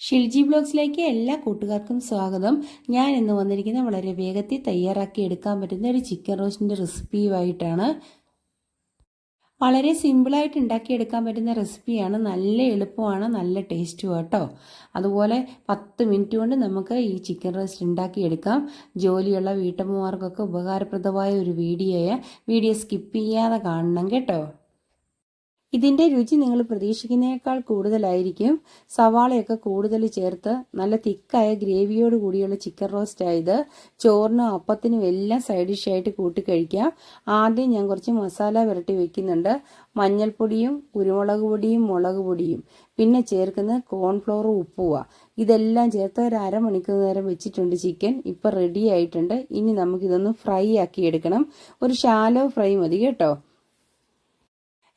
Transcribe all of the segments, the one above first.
ഷിൽജി ബ്ലോഗ്സിലേക്ക് എല്ലാ കൂട്ടുകാർക്കും സ്വാഗതം. ഞാൻ ഇന്ന് വന്നിരിക്കുന്ന വളരെ വേഗത്തിൽ തയ്യാറാക്കി എടുക്കാൻ പറ്റുന്ന ഒരു ചിക്കൻ റോസ്റ്റിന്റെ റെസിപ്പിയുമായിട്ടാണ്. വളരെ സിമ്പിളായിട്ട് ഉണ്ടാക്കിയെടുക്കാൻ പറ്റുന്ന റെസിപ്പിയാണ്. നല്ല എളുപ്പമാണ് നല്ല ടേസ്റ്റും കേട്ടോ അതുപോലെ പത്ത് മിനിറ്റ് കൊണ്ട് നമുക്ക് ഈ ചിക്കൻ റോസ്റ്റ് ഉണ്ടാക്കിയെടുക്കാം. ജോലിയുള്ള വീട്ടമ്മമാർക്കൊക്കെ ഉപകാരപ്രദമായ ഒരു വീഡിയോയെ വീഡിയോ സ്കിപ്പ് ചെയ്യാതെ കാണണം കേട്ടോ. ഇതിന്റെ രുചി നിങ്ങൾ പ്രതീക്ഷിക്കുന്നതിനേക്കാൾ കൂടുതലായിരിക്കും. സവാളയൊക്കെ കൂടുതൽ ചേർത്ത് നല്ല തിക്കായ ഗ്രേവിയോട് കൂടിയുള്ള ചിക്കൻ റോസ്റ്റ് ആയത് ചോറിനും അപ്പത്തിനും എല്ലാം സൈഡ് ഡിഷായിട്ട് കൂട്ടി കഴിക്കാം. ആദ്യം ഞാൻ കുറച്ച് മസാല പുരട്ടി വെക്കുന്നുണ്ട്. മഞ്ഞൾപ്പൊടിയും കുരുമുളക് പൊടിയും മുളക് പൊടിയും. പിന്നെ ചേർക്കുന്ന കോൺഫ്ലോർ ഉപ്പുവ. ഇതെല്ലാം ചേർത്ത് ഒരു അരമണിക്കൂർ നേരം വെച്ചിട്ടുണ്ട് ചിക്കൻ. ഇപ്പം റെഡി ആയിട്ടുണ്ട്. ഇനി നമുക്കിതൊന്ന് ഫ്രൈ ആക്കി എടുക്കണം. ഒരു ഷാലോ ഫ്രൈ മതി കേട്ടോ.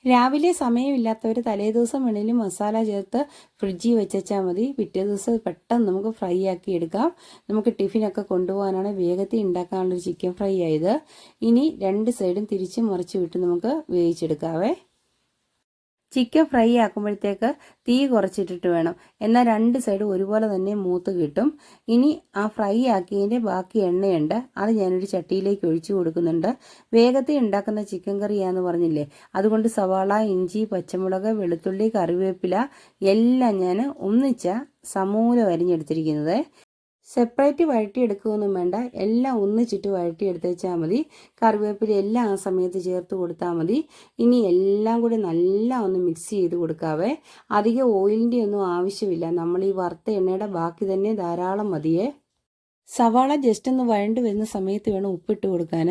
രാവിലെ സമയമില്ലാത്തവർ തലേദിവസം വേണേലും മസാല ചേർത്ത് ഫ്രിഡ്ജിൽ വെച്ചാൽ മതി. പിറ്റേ ദിവസം പെട്ടെന്ന് നമുക്ക് ഫ്രൈ ആക്കി എടുക്കാം. നമുക്ക് ടിഫിനൊക്കെ കൊണ്ടുപോകാനാണ് വേഗത്തിൽ ഉണ്ടാക്കാനുള്ളൊരു ചിക്കൻ ഫ്രൈ ആയത്. ഇനി രണ്ട് സൈഡും തിരിച്ച് മറിച്ച് വിട്ട് നമുക്ക് വേവിച്ചെടുക്കാവേ. ചിക്കൻ ഫ്രൈ ആക്കുമ്പോഴത്തേക്ക് തീ കുറച്ചിട്ടിട്ട് വേണം. എന്നാൽ രണ്ട് സൈഡും ഒരുപോലെ തന്നെ മൂത്ത് കിട്ടും. ഇനി ആ ഫ്രൈ ആക്കിയതിന്റെ ബാക്കി എണ്ണയുണ്ട്. അത് ഞാനൊരു ചട്ടിയിലേക്ക് ഒഴിച്ചു കൊടുക്കുന്നുണ്ട്. വേഗത്തിൽ ഉണ്ടാക്കുന്ന ചിക്കൻ കറിയാന്ന് പറഞ്ഞില്ലേ? അതുകൊണ്ട് സവാള ഇഞ്ചി പച്ചമുളക് വെളുത്തുള്ളി കറിവേപ്പില എല്ലാം ഞാൻ ഒന്നിച്ച സമൂലം അരിഞ്ഞെടുത്തിരിക്കുന്നത് സെപ്പറേറ്റ് വഴറ്റിയെടുക്കുകയൊന്നും വേണ്ട. എല്ലാം ഒന്നിച്ചിട്ട് വഴറ്റിയെടുത്ത് വെച്ചാൽ മതി. കറിവേപ്പില എല്ലാം ആ സമയത്ത് ചേർത്ത് കൊടുത്താൽ മതി. ഇനി എല്ലാം കൂടി നല്ല ഒന്ന് മിക്സ് ചെയ്ത് കൊടുക്കാവേ. അധികം ഓയിലിന്റെ ഒന്നും ആവശ്യമില്ല. നമ്മൾ ഈ വറുത്ത എണ്ണയുടെ ബാക്കി തന്നെ ധാരാളം മതിയേ. സവാള ജസ്റ്റ് ഒന്ന് വഴണ്ട് വരുന്ന സമയത്ത് വേണം ഉപ്പിട്ട് കൊടുക്കാൻ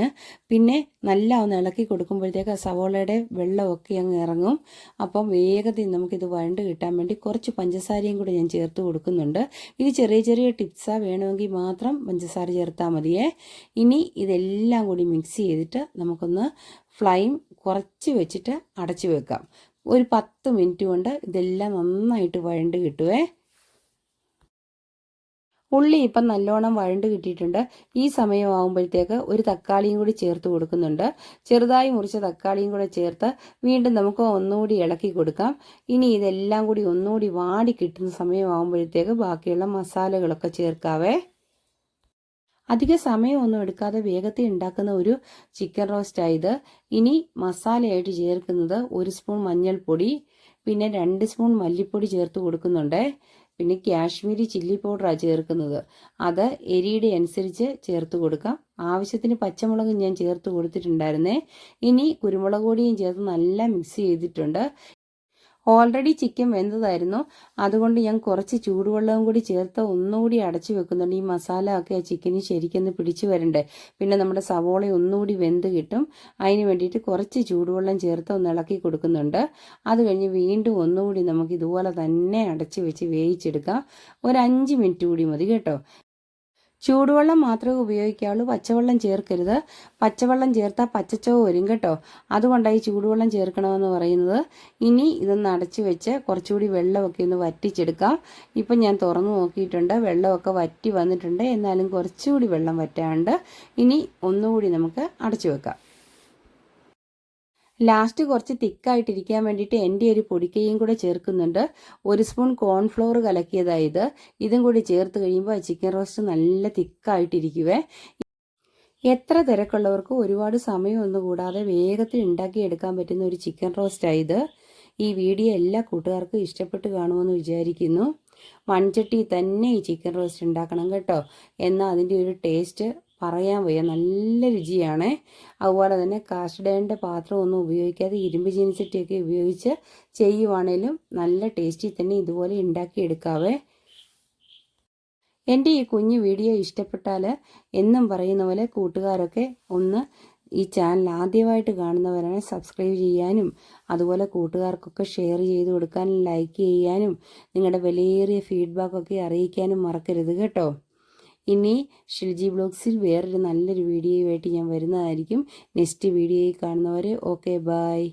പിന്നെ നല്ല ഒന്ന് ഇളക്കി കൊടുക്കുമ്പോഴത്തേക്ക് ആ സവാളയുടെ വെള്ളമൊക്കെ അങ്ങ് ഇറങ്ങും. അപ്പം വേഗത്തിൽ നമുക്കിത് വഴണ്ട് കിട്ടാൻ വേണ്ടി കുറച്ച് പഞ്ചസാരയും കൂടെ ഞാൻ ചേർത്ത് കൊടുക്കുന്നുണ്ട്. ഇത് ചെറിയ ചെറിയ ടിപ്സാ വേണമെങ്കിൽ മാത്രം പഞ്ചസാര ചേർത്താൽ മതിയേ. ഇനി ഇതെല്ലാം കൂടി മിക്സ് ചെയ്തിട്ട് നമുക്കൊന്ന് ഫ്ലൈം കുറച്ച് വെച്ചിട്ട് അടച്ചു വെക്കാം. ഒരു പത്ത് മിനിറ്റ് കൊണ്ട് ഇതെല്ലാം നന്നായിട്ട് വഴണ്ട് കിട്ടുവേ. ഉള്ളി ഇപ്പം നല്ലോണം വഴണ്ട് കിട്ടിയിട്ടുണ്ട്. ഈ സമയമാകുമ്പോഴത്തേക്ക് ഒരു തക്കാളിയും കൂടി ചേർത്ത് കൊടുക്കുന്നുണ്ട്. ചെറുതായി മുറിച്ച തക്കാളിയും കൂടെ ചേർത്ത് വീണ്ടും നമുക്ക് ഒന്നുകൂടി ഇളക്കി കൊടുക്കാം. ഇനി ഇതെല്ലാം കൂടി ഒന്നുകൂടി വാടി കിട്ടുന്ന സമയമാകുമ്പോഴത്തേക്ക് ബാക്കിയുള്ള മസാലകളൊക്കെ ചേർക്കാവേ. അധിക സമയമൊന്നും എടുക്കാതെ വേഗത്തിൽ ഉണ്ടാക്കുന്ന ഒരു ചിക്കൻ റോസ്റ്റ് ആയത് ഇനി മസാലയായിട്ട് ചേർക്കുന്നത് ഒരു സ്പൂൺ മഞ്ഞൾപ്പൊടി പിന്നെ രണ്ട് സ്പൂൺ മല്ലിപ്പൊടി ചേർത്ത് കൊടുക്കുന്നുണ്ട്. പിന്നെ കാശ്മീരി ചില്ലി പൗഡറാണ് ചേർക്കുന്നത്. അത് എരിയുടെ അനുസരിച്ച് ചേർത്ത് കൊടുക്കാം. ആവശ്യത്തിന് പച്ചമുളകും ഞാൻ ചേർത്ത് കൊടുത്തിട്ടുണ്ടായിരുന്നേ. ഇനി കുരുമുളക് പൊടിയും ചേർത്ത് നല്ല മിക്സ് ചെയ്തിട്ടുണ്ട്. ഓൾറെഡി ചിക്കൻ വെന്തതായിരുന്നു. അതുകൊണ്ട് ഞാൻ കുറച്ച് ചൂടുവെള്ളവും കൂടി ചേർത്ത് ഒന്നുകൂടി അടച്ചു വെക്കുന്നുണ്ട്. ഈ മസാല ഒക്കെ ആ ചിക്കന് ശരിക്കൊന്ന് പിടിച്ചു വരണ്ടേ. പിന്നെ നമ്മുടെ സവോള ഒന്നുകൂടി വെന്ത് കിട്ടും. അതിന് വേണ്ടിയിട്ട് കുറച്ച് ചൂടുവെള്ളം ചേർത്ത് ഒന്ന് ഇളക്കി കൊടുക്കുന്നുണ്ട്. അത് കഴിഞ്ഞ് വീണ്ടും ഒന്നുകൂടി നമുക്ക് ഇതുപോലെ തന്നെ അടച്ചു വെച്ച് വേവിച്ചെടുക്കാം. ഒരു അഞ്ച് മിനിറ്റ് കൂടി മതി കേട്ടോ. ചൂടുവെള്ളം മാത്രമേ ഉപയോഗിക്കാവുള്ളൂ പച്ചവെള്ളം ചേർക്കരുത്. പച്ചവെള്ളം ചേർത്താൽ പച്ചച്ചവ് വരും കേട്ടോ. അതുകൊണ്ടായി ചൂടുവെള്ളം ചേർക്കണമെന്ന് പറയുന്നത്. ഇനി ഇതൊന്ന് അടച്ചു വെച്ച് കുറച്ചുകൂടി വെള്ളമൊക്കെ ഒന്ന് വറ്റിച്ചെടുക്കാം. ഇപ്പം ഞാൻ തുറന്നു നോക്കിയിട്ടുണ്ട്. വെള്ളമൊക്കെ വറ്റി വന്നിട്ടുണ്ട്. എന്നാലും കുറച്ചുകൂടി വെള്ളം വറ്റാണ്ട് ഇനി ഒന്നുകൂടി നമുക്ക് അടച്ചു വെക്കാം. ലാസ്റ്റ് കുറച്ച് തിക്കായിട്ടിരിക്കാൻ വേണ്ടിയിട്ട് എന്റെ ഒരു പൊടിക്കയും കൂടെ ചേർക്കുന്നുണ്ട്. ഒരു സ്പൂൺ കോൺഫ്ലോർ കലക്കിയതായത് ഇതും. കൂടി ചേർത്ത് കഴിയുമ്പോൾ ചിക്കൻ റോസ്റ്റ് നല്ല തിക്കായിട്ടിരിക്കുവേ. എത്ര തിരക്കുള്ളവർക്കും ഒരുപാട് സമയമൊന്നും കൂടാതെ വേഗത്തിൽ ഉണ്ടാക്കി എടുക്കാൻ പറ്റുന്ന ഒരു ചിക്കൻ റോസ്റ്റ് ആയത് ഈ വീഡിയോ എല്ലാ കൂട്ടുകാർക്കും ഇഷ്ടപ്പെട്ട് കാണുമെന്ന് വിചാരിക്കുന്നു. മൺചട്ടി തന്നെ ഈ ചിക്കൻ റോസ്റ്റ് ഉണ്ടാക്കണം കേട്ടോ. എന്നാൽ അതിന്റെ ഒരു ടേസ്റ്റ് പറയാൻ വയ്യ. നല്ല രുചിയാണ്. അതുപോലെ തന്നെ കാസ്റ്റഡേന്റെ പാത്രം ഒന്നും ഉപയോഗിക്കാതെ ഇരുമ്പ് ചീനിച്ചട്ടിയൊക്കെ ഉപയോഗിച്ച് ചെയ്യുവാണേലും നല്ല ടേസ്റ്റി തന്നെ ഇതുപോലെ ഉണ്ടാക്കിയെടുക്കാവേ എന്റെ ഈ കുഞ്ഞു വീഡിയോ ഇഷ്ടപ്പെട്ടാൽ എന്നും പറയുന്ന പോലെ കൂട്ടുകാരൊക്കെ ഒന്ന് ഈ ചാനൽ ആദ്യമായിട്ട് കാണുന്നവരാണ് സബ്സ്ക്രൈബ് ചെയ്യാനും അതുപോലെ കൂട്ടുകാർക്കൊക്കെ ഷെയർ ചെയ്ത് കൊടുക്കാനും ലൈക്ക് ചെയ്യാനും നിങ്ങളുടെ വിലയേറിയ ഫീഡ്ബാക്കൊക്കെ അറിയിക്കാനും മറക്കരുത് കേട്ടോ. ഇനി ഷിൽജി ബ്ലോഗ്സിൽ വേറൊരു നല്ലൊരു വീഡിയോയുമായിട്ട് ഞാൻ വരുന്നതായിരിക്കും. നെക്സ്റ്റ് വീഡിയോയിൽ കാണുന്നവരെ ഓക്കെ ബായ്